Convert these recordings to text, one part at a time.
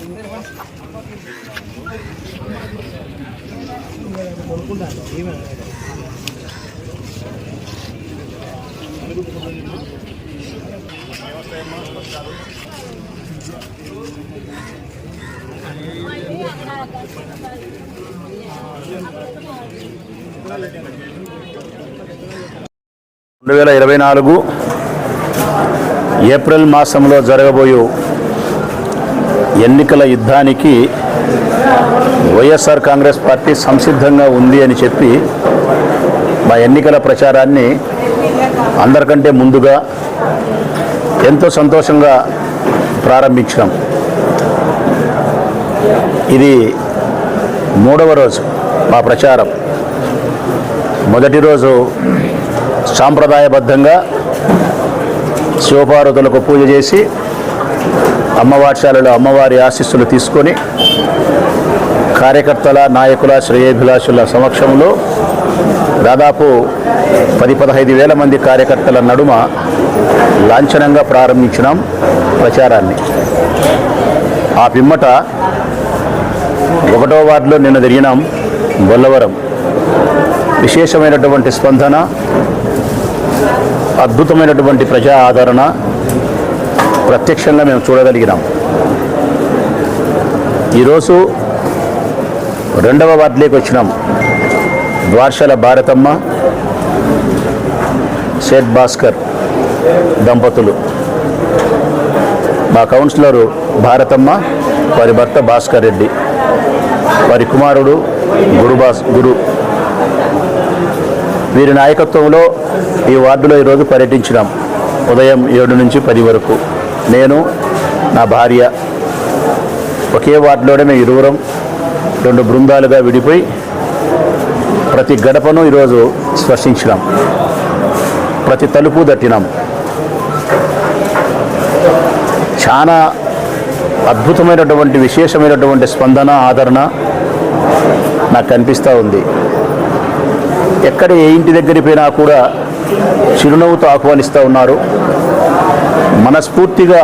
రెండు వేల ఇరవై నాలుగు ఏప్రిల్ మాసంలో జరగబోయే ఎన్నికల యుద్ధానికి వైఎస్ఆర్ కాంగ్రెస్ పార్టీ సంసిద్ధంగా ఉంది అని చెప్పి మా ఎన్నికల ప్రచారాన్ని అందరికంటే ముందుగా ఎంతో సంతోషంగా ప్రారంభించాం ఇది మూడవ రోజు మా ప్రచారం. మొదటి రోజు సాంప్రదాయబద్ధంగా శివపార్వతులకు పూజ చేసి అమ్మవార్షాలలో అమ్మవారి ఆశీస్సులు తీసుకొని కార్యకర్తల నాయకుల శ్రేయోభిలాషుల సమక్షంలో దాదాపు పది పదహైదు వేల మంది కార్యకర్తల నడుమ లాంఛనంగా ప్రారంభించినాం ప్రచారాన్ని. ఆ పిమ్మట ఒకటో వార్డులో నిన్న తిరిగినాం బొల్లవరం. విశేషమైనటువంటి స్పందన అద్భుతమైనటువంటి ప్రజా ఆదరణ ప్రత్యక్షంగా మేము చూడగలిగినాం. ఈరోజు రెండవ వార్డులోకి వచ్చినాం. ద్వార్షల భారతమ్మ సేట్ భాస్కర్ దంపతులు. మా కౌన్సిలరు భారతమ్మ వారి భర్త భాస్కర్ రెడ్డి వారి కుమారుడు గురుబాస్ గురు. వీరి నాయకత్వంలో ఈ వార్డులో ఈరోజు పర్యటించినాం. ఉదయం ఏడు నుంచి పది వరకు. నేను నా భార్య ఒకే వార్డులోనే మేము ఇరువురం రెండు బృందాలుగా విడిపోయి ప్రతి గడపను ఈరోజు స్పర్శించినాం. ప్రతి తలుపు దట్టినాం చాలా అద్భుతమైనటువంటి విశేషమైనటువంటి స్పందన ఆదరణ నాకు కనిపిస్తూ ఉంది. ఎక్కడ ఏ ఇంటి దగ్గరికి పోయినా కూడా చిరునవ్వుతో ఆహ్వానిస్తూ ఉన్నారు. మనస్ఫూర్తిగా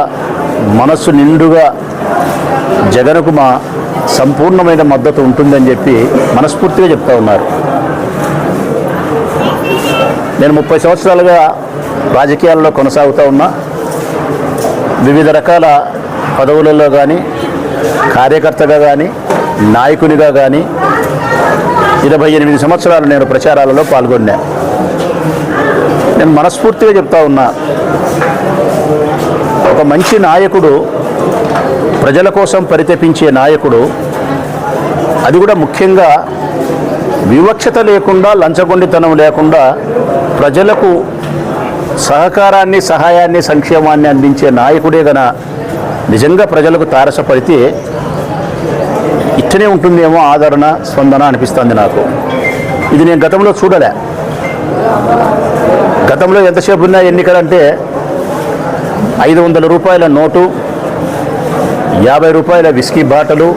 మనస్సు నిండుగా జగన్కు మా సంపూర్ణమైన మద్దతు ఉంటుందని చెప్పి మనస్ఫూర్తిగా చెప్తా ఉన్నారు. నేను ముప్పై సంవత్సరాలుగా రాజకీయాల్లో కొనసాగుతూ ఉన్నా. వివిధ రకాల పదవులలో కానీ కార్యకర్తగా కానీ నాయకునిగా కానీ ఇరవై ఎనిమిది సంవత్సరాలు నేను ప్రచారాలలో పాల్గొన్నా. నేను మనస్ఫూర్తిగా చెప్తా ఉన్నా. ఒక మంచి నాయకుడు ప్రజల కోసం పరితపించే నాయకుడు అది కూడా ముఖ్యంగా వివక్షత లేకుండా లంచగొండితనం లేకుండా ప్రజలకు సహకారాన్ని సహాయాన్ని సంక్షేమాన్ని అందించే నాయకుడే గన నిజంగా ప్రజలకు తారసపడితే ఇట్టనే ఉంటుందేమో ఆదరణ స్పందన అనిపిస్తుంది నాకు. ఇది నేను గతంలో చూడలే. గతంలో ఎంతసేపు ఉన్న ఎన్నికలంటే ఐదు వందల రూపాయల నోటు యాభై రూపాయల విస్కీ బాటలు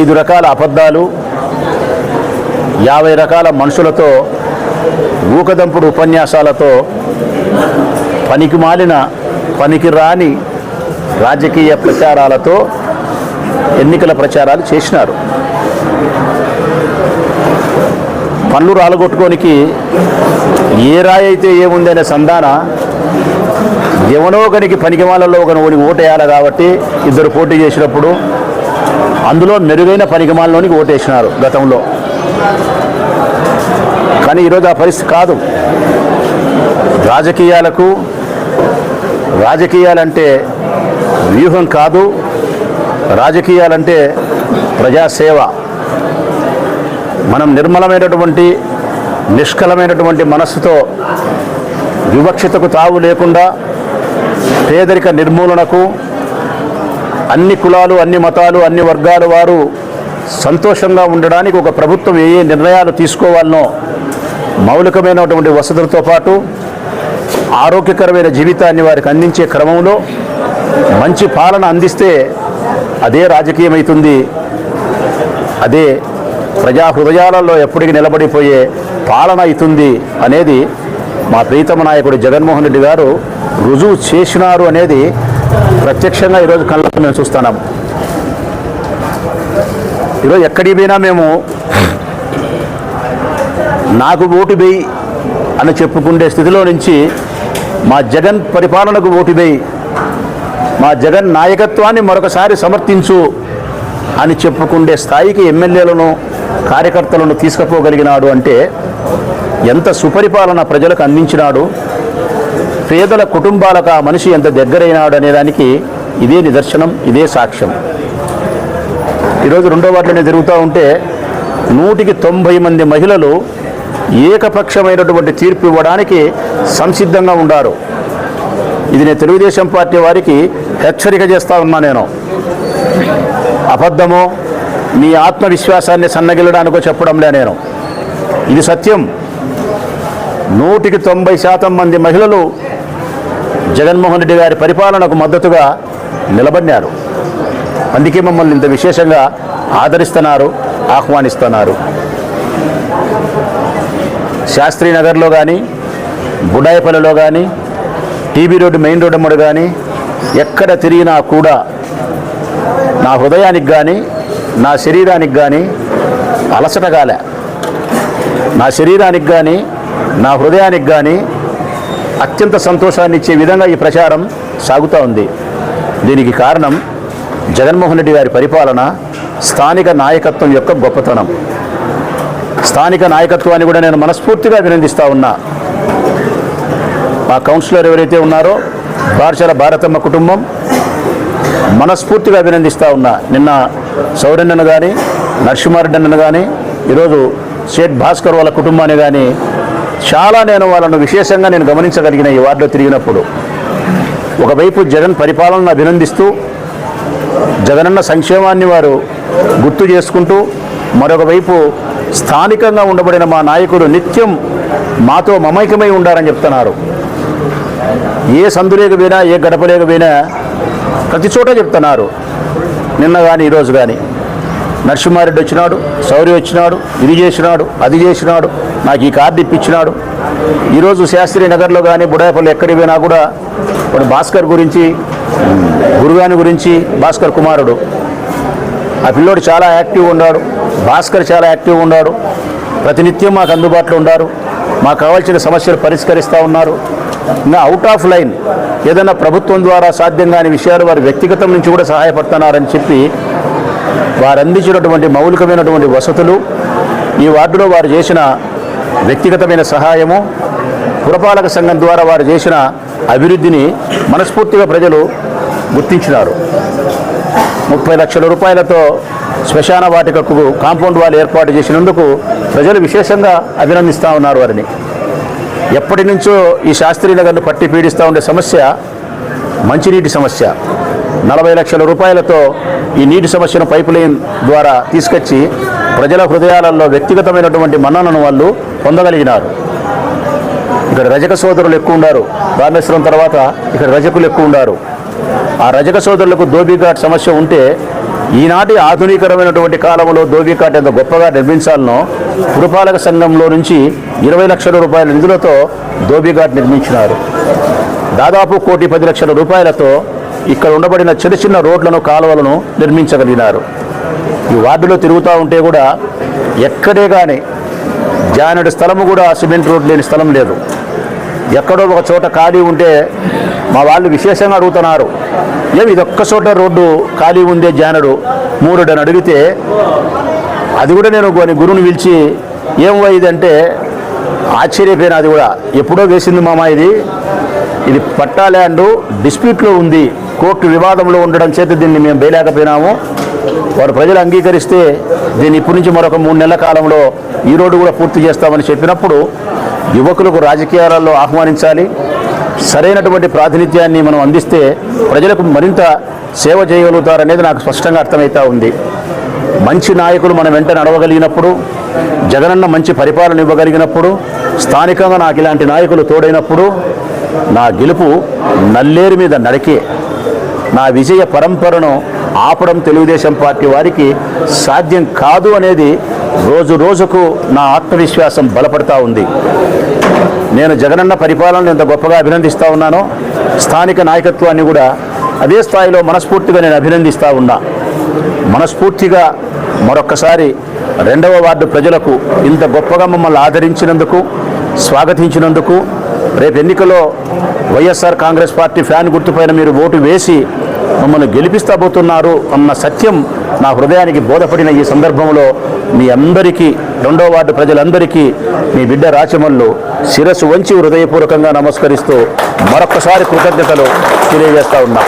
ఐదు రకాల అబద్ధాలు యాభై రకాల మనుషులతో ఊకదంపుడు ఉపన్యాసాలతో పనికి మాలిన పనికి రాని రాజకీయ ప్రచారాలతో ఎన్నికల ప్రచారాలు చేసినారు. పనులు రాలగొట్టుకోనికి ఏ రాయి అయితే ఏముందనే సంధాన ఎవనో ఒకనికి పనికి వాళ్ళలో ఒకని ఓటేయాలి కాబట్టి ఇద్దరు పోటీ చేసినప్పుడు అందులో మెరుగైన పరిగమాల్లోనికి ఓటేసినారు గతంలో. కానీ ఈరోజు ఆ పరిస్థితి కాదు. రాజకీయాలకు రాజకీయాలంటే వ్యూహం కాదు. రాజకీయాలంటే ప్రజాసేవ. మనం నిర్మలమైనటువంటి నిష్కలమైనటువంటి మనస్సుతో వివక్షతకు తావు లేకుండా పేదరిక నిర్మూలనకు అన్ని కులాలు అన్ని మతాలు అన్ని వర్గాల వారు సంతోషంగా ఉండడానికి ఒక ప్రభుత్వం ఏ ఏ నిర్ణయాలు తీసుకోవాలనో మౌలికమైనటువంటి వసతులతో పాటు ఆరోగ్యకరమైన జీవితాన్ని వారికి అందించే క్రమంలో మంచి పాలన అందిస్తే అదే రాజకీయమవుతుంది అదే ప్రజా హృదయాలలో ఎప్పటికీ నిలబడిపోయే పాలన అవుతుంది అనేది మా ప్రీతమ నాయకుడు జగన్మోహన్ రెడ్డి గారు రుజువు చేసినారు అనేది ప్రత్యక్షంగా ఈరోజు కళ్ళకు మేము చూస్తున్నాం. ఈరోజు ఎక్కడికి పోయినా మేము నాకు ఓటు వేయి అని చెప్పుకునే స్థితిలో నుంచి మా జగన్ పరిపాలనకు ఓటు వేయి మా జగన్ నాయకత్వాన్ని మరొకసారి సమర్థించు అని చెప్పుకుండే స్థాయికి ఎమ్మెల్యేలను కార్యకర్తలను తీసుకుపోగలిగినాడు అంటే ఎంత సుపరిపాలన ప్రజలకు అందించినాడు పేదల కుటుంబాలకు ఆ మనిషి ఎంత దగ్గరైనాడు అనేదానికి ఇదే నిదర్శనం ఇదే సాక్ష్యం. ఈరోజు రెండో వాటిలోనే జరుగుతూ ఉంటే నూటికి తొంభై మంది మహిళలు ఏకపక్షమైనటువంటి తీర్పు ఇవ్వడానికి సంసిద్ధంగా ఉండారు. ఇది నేను తెలుగుదేశం పార్టీ వారికి హెచ్చరిక చేస్తా ఉన్నా నేను. అబద్ధమో మీ ఆత్మవిశ్వాసాన్ని సన్నగిల్లడానికో చెప్పడంలే నేను. ఇది సత్యం. నూటికి తొంభై శాతం మంది మహిళలు జగన్మోహన్ రెడ్డి గారి పరిపాలనకు మద్దతుగా నిలబడినారు. అందుకే మమ్మల్ని ఇంత విశేషంగా ఆదరిస్తున్నారు ఆహ్వానిస్తున్నారు. శాస్త్రి నగర్లో కానీ బుడాయిపల్లిలో కానీ టీబీ రోడ్డు మెయిన్ రోడ్డు అమ్మడు కానీ ఎక్కడ తిరిగినా కూడా నా హృదయానికి కానీ నా శరీరానికి కానీ అలసట కాలే నా శరీరానికి కానీ నా హృదయానికి కానీ అత్యంత సంతోషాన్ని ఇచ్చే విధంగా ఈ ప్రచారం సాగుతూ ఉంది. దీనికి కారణం జగన్మోహన్ రెడ్డి గారి పరిపాలన స్థానిక నాయకత్వం యొక్క గొప్పతనం. స్థానిక నాయకత్వాన్ని కూడా నేను మనస్ఫూర్తిగా అభినందిస్తూ ఉన్నా. మా కౌన్సిలర్ ఎవరైతే ఉన్నారో పాఠశాల భారతమ్మ కుటుంబం మనస్ఫూర్తిగా అభినందిస్తూ ఉన్నా. నిన్న సౌరన్నను కానీ నరసింహారెడ్డి కానీ ఈరోజు షేట్ భాస్కర్ వాళ్ళ కుటుంబాన్ని కానీ చాలా నేను వాళ్ళను విశేషంగా నేను గమనించగలిగిన ఈ వార్డులో తిరిగినప్పుడు ఒకవైపు జగన్ పరిపాలనను అభినందిస్తూ జగనన్న సంక్షేమాన్ని వారు గుర్తు చేసుకుంటూ మరొక వైపు స్థానికంగా ఉండబడిన మా నాయకుడు నిత్యం మాతో మమైకమై ఉండారని చెప్తున్నారు. ఏ సందులేక పోయినా ఏ గడపలేక పోయినా ప్రతి చోట చెప్తున్నారు. నిన్న కానీ ఈరోజు కానీ నరసింహారెడ్డి వచ్చినాడు శౌర్య వచ్చినాడు ఇది చేసినాడు అది చేసినాడు నాకు ఈ కార్డు ఇప్పించినాడు. ఈరోజు శాస్త్రి నగర్లో కానీ బుడాయపల్లి ఎక్కడికి పోయినా కూడా ఇప్పుడు భాస్కర్ గురించి గురుగాని గురించి భాస్కర్ కుమారుడు. ఆ పిల్లోడు చాలా యాక్టివ్ ఉన్నాడు భాస్కర్ చాలా యాక్టివ్ ఉన్నాడు ప్రతినిత్యం మాకు అందుబాటులో ఉన్నారు మాకు కావాల్సిన సమస్యలు పరిష్కరిస్తూ ఉన్నారు. ఇంకా అవుట్ ఆఫ్ లైన్ ఏదైనా ప్రభుత్వం ద్వారా సాధ్యం కాని విషయాలు వారి వ్యక్తిగతం నుంచి కూడా సహాయపడుతున్నారని చెప్పి వారు అందించినటువంటి మౌలికమైనటువంటి వసతులు ఈ వార్డులో వారు చేసిన వ్యక్తిగతమైన సహాయము పురపాలక సంఘం ద్వారా వారు చేసిన అభివృద్ధిని మనస్ఫూర్తిగా ప్రజలు గుర్తించినారు. ముప్పై లక్షల రూపాయలతో శ్మశాన వాటికకు కాంపౌండ్ వాల్ ఏర్పాటు చేసినందుకు ప్రజలు విశేషంగా అభినందిస్తూ ఉన్నారు వారిని. ఎప్పటి నుంచో ఈ శాస్త్రీ నగర్ను పట్టి పీడిస్తూ ఉండే సమస్య మంచినీటి సమస్య. నలభై లక్షల రూపాయలతో ఈ నీటి సమస్యను పైప్ లైన్ ద్వారా తీసుకొచ్చి ప్రజల హృదయాలలో వ్యక్తిగతమైనటువంటి మన్ననను వాళ్ళు పొందగలిగినారు. ఇక్కడ రజక సోదరులు ఎక్కువ ఉన్నారు. రామేశ్వరం తర్వాత ఇక్కడ రజకులు ఎక్కువ ఉన్నారు. ఆ రజక సోదరులకు ధోబీఘాట్ సమస్య ఉంటే ఈనాటి ఆధునీకరమైనటువంటి కాలంలో ధోబీఘాట్ ఎంత గొప్పగా నిర్మించాలనో పురపాలక సంఘంలో నుంచి ఇరవై లక్షల రూపాయల నిధులతో ధోబీఘాట్ నిర్మించినారు. దాదాపు కోటి పది లక్షల రూపాయలతో ఇక్కడ ఉండబడిన చిన్న చిన్న రోడ్లను కాలువలను నిర్మించగలిగినారు. ఈ వార్డులో తిరుగుతూ ఉంటే కూడా ఎక్కడే కానీ జానడి స్థలము కూడా సిమెంట్ రోడ్ లేని స్థలం లేదు. ఎక్కడో ఒక చోట ఖాళీ ఉంటే మా వాళ్ళు విశేషంగా అడుగుతున్నారు ఏమి ఇది ఒక్క చోట రోడ్డు ఖాళీ ఉందే జానడు? మూడు అడిగితే అది కూడా నేను కొన్ని గురువుని పిలిచి ఏం ఇదంటే ఆశ్చర్యపోయినా అది కూడా. ఎప్పుడో వేసింది మామ ఇది. ఇది పట్టా ల్యాండు డిస్ప్యూట్లో ఉంది. కోర్టు వివాదంలో ఉండడం చేత దీన్ని మేము వేయలేకపోయినాము. వారు ప్రజలు అంగీకరిస్తే దీన్ని ఇప్పటి నుంచి మరొక మూడు నెలల కాలంలో ఈ రోడ్డు కూడా పూర్తి చేస్తామని చెప్పినప్పుడు యువకులకు రాజకీయాలలో ఆహ్వానించాలి. సరైనటువంటి ప్రాతినిధ్యాన్ని మనం అందిస్తే ప్రజలకు మరింత సేవ చేయగలుగుతారనేది నాకు స్పష్టంగా అర్థమవుతా ఉంది. మంచి నాయకులు మన వెంట నడవగలిగినప్పుడు జగనన్న మంచి పరిపాలన ఇవ్వగలిగినప్పుడు స్థానికంగా నాకు ఇలాంటి నాయకులు తోడైనప్పుడు నా గెలుపు నల్లేరు మీద నడికే నా విజయ పరంపరను ఆపడం తెలుగుదేశం పార్టీ వారికి సాధ్యం కాదు అనేది రోజు రోజుకు నా ఆత్మవిశ్వాసం బలపడతా ఉంది. నేను జగనన్న పరిపాలనను ఎంత గొప్పగా అభినందిస్తూ ఉన్నానో. స్థానిక నాయకత్వాన్ని కూడా అదే స్థాయిలో మనస్ఫూర్తిగా నేను అభినందిస్తూ ఉన్నా. మనస్ఫూర్తిగా మరొక్కసారి రెండవ వార్డు ప్రజలకు ఇంత గొప్పగా మమ్మల్ని ఆదరించినందుకు స్వాగతించినందుకు రేపు ఎన్నికలో వైఎస్ఆర్ కాంగ్రెస్ పార్టీ ఫ్యాన్ గుర్తుపైన మీరు ఓటు వేసి మమ్మల్ని గెలిపిస్తాబోతున్నారు అన్న సత్యం నా హృదయానికి బోధపడిన ఈ సందర్భంలో మీ అందరికీ రెండో వార్డు ప్రజలందరికీ మీ బిడ్డ రాచమల్లు శిరస్సు వంచి హృదయపూర్వకంగా నమస్కరిస్తూ మరొక్కసారి కృతజ్ఞతలు తెలియజేస్తా ఉన్నా.